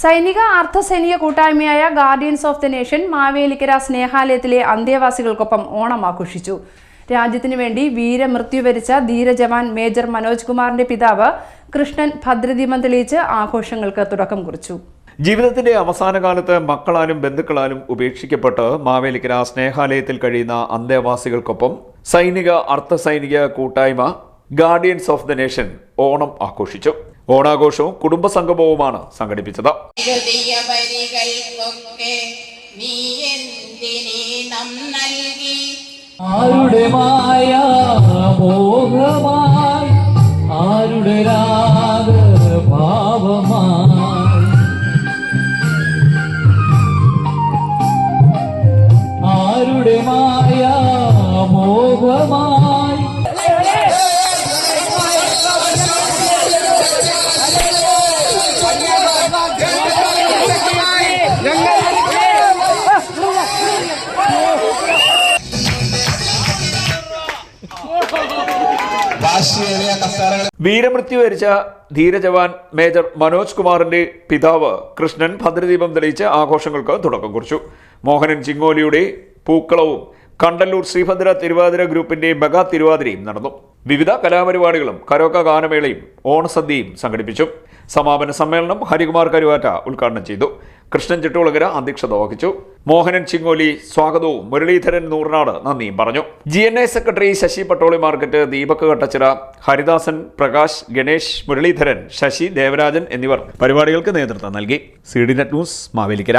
സൈനിക അർദ്ധസൈനിക കൂട്ടായ്മയായ guardians of the nation Mavelikkara സ്നേഹാലയത്തിലെ അന്തേവാസികൾക്കൊപ്പം ഓണം ആഘോഷിച്ചു. രാജ്യത്തിനു വേണ്ടി വീരമൃത്യു വരിച്ച ധീരജവാൻ മേജർ മനോജ് കുമാറിന്റെ പിതാവ് കൃഷ്ണൻ ഭദ്രദീപം തെളിയിച്ച് ആഘോഷങ്ങൾക്ക് തുടക്കം കുറിച്ചു. ജീവിതത്തിന്റെ അവസാന കാലത്ത് മക്കളാലും ബന്ധുക്കളാലും ഉപേക്ഷിക്കപ്പെട്ട് മാവേലിക്കര സ്നേഹാലയത്തിൽ കഴിയുന്ന അന്തേവാസികൾക്കൊപ്പം സൈനിക അർദ്ധസൈനിക കൂട്ടായ്മ guardians of the nation Onam ആഘോഷിച്ചു. ഓണാഘോഷവും കുടുംബസംഗമവുമാണ് സംഘടിപ്പിച്ചത്. ആരുടെ മായ മോഹമായി? ആരുടെ രാഗ ഭാവമായി ആരുടെ മായ മോഹമായി? വീരമൃത്യു വരിച്ച ധീരജവാൻ മേജർ മനോജ് കുമാറിന്റെ പിതാവ് കൃഷ്ണൻ ഭദ്രദീപം തെളിയിച്ച് ആഘോഷങ്ങൾക്ക് തുടക്കം കുറിച്ചു. മോഹനൻ ചിങ്ങോലിയുടെ പൂക്കളവും കണ്ടല്ലൂർ ശ്രീഭദ്ര തിരുവാതിര ഗ്രൂപ്പിന്റെ ബഗാ തിരുവാതിരയും നടന്നു. വിവിധ കലാപരിപാടികളും കരോക്ക ഗാനമേളയും ഓണസദ്യയും സംഘടിപ്പിച്ചു. സമാപന സമ്മേളനം ഹരികുമാർ കരുവാറ്റ ഉദ്ഘാടനം ചെയ്തു. കൃഷ്ണൻ ചിട്ടോളകര അധ്യക്ഷത വഹിച്ചു. മോഹനൻ ചിങ്ങോലി സ്വാഗതവും മുരളീധരൻ നൂറിനാട് നന്ദിയും പറഞ്ഞു. G N A secretary Sasi Pattoli market Deepak Kattachira Haridasan Prakash Ganesh Muraleedharan Sasi Devarajan എന്നിവർ പരിപാടികൾക്ക് നേതൃത്വം നൽകി. C D net news Mavelikkara.